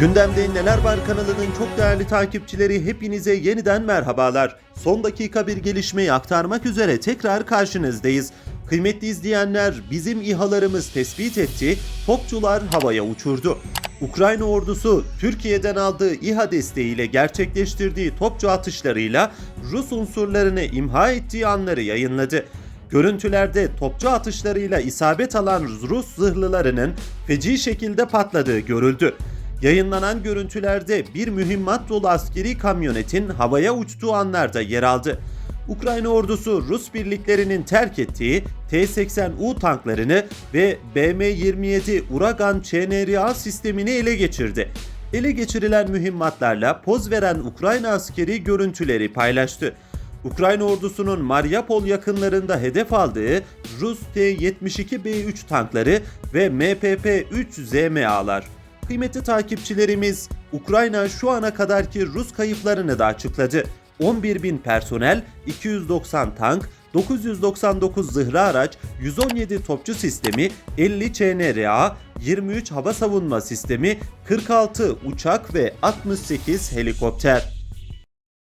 Gündemde Neler Var kanalının çok değerli takipçileri hepinize yeniden merhabalar. Son dakika bir gelişmeyi aktarmak üzere tekrar karşınızdayız. Kıymetli izleyenler bizim İHA'larımız tespit etti, topçular havaya uçurdu. Ukrayna ordusu Türkiye'den aldığı İHA desteğiyle gerçekleştirdiği topçu atışlarıyla Rus unsurlarını imha ettiği anları yayınladı. Görüntülerde topçu atışlarıyla isabet alan Rus zırhlılarının feci şekilde patladığı görüldü. Yayınlanan görüntülerde bir mühimmat dolu askeri kamyonetin havaya uçtuğu anlarda yer aldı. Ukrayna ordusu Rus birliklerinin terk ettiği T-80U tanklarını ve BM-27 Uragan ÇNRA sistemini ele geçirdi. Ele geçirilen mühimmatlarla poz veren Ukrayna askeri görüntüleri paylaştı. Ukrayna ordusunun Mariupol yakınlarında hedef aldığı Rus T-72B3 tankları ve MPP-3 ZMA'lar. Kıymetli takipçilerimiz, Ukrayna şu ana kadarki Rus kayıplarını da açıkladı. 11 bin personel, 290 tank, 999 zırhlı araç, 117 topçu sistemi, 50 ÇNRA, 23 hava savunma sistemi, 46 uçak ve 68 helikopter.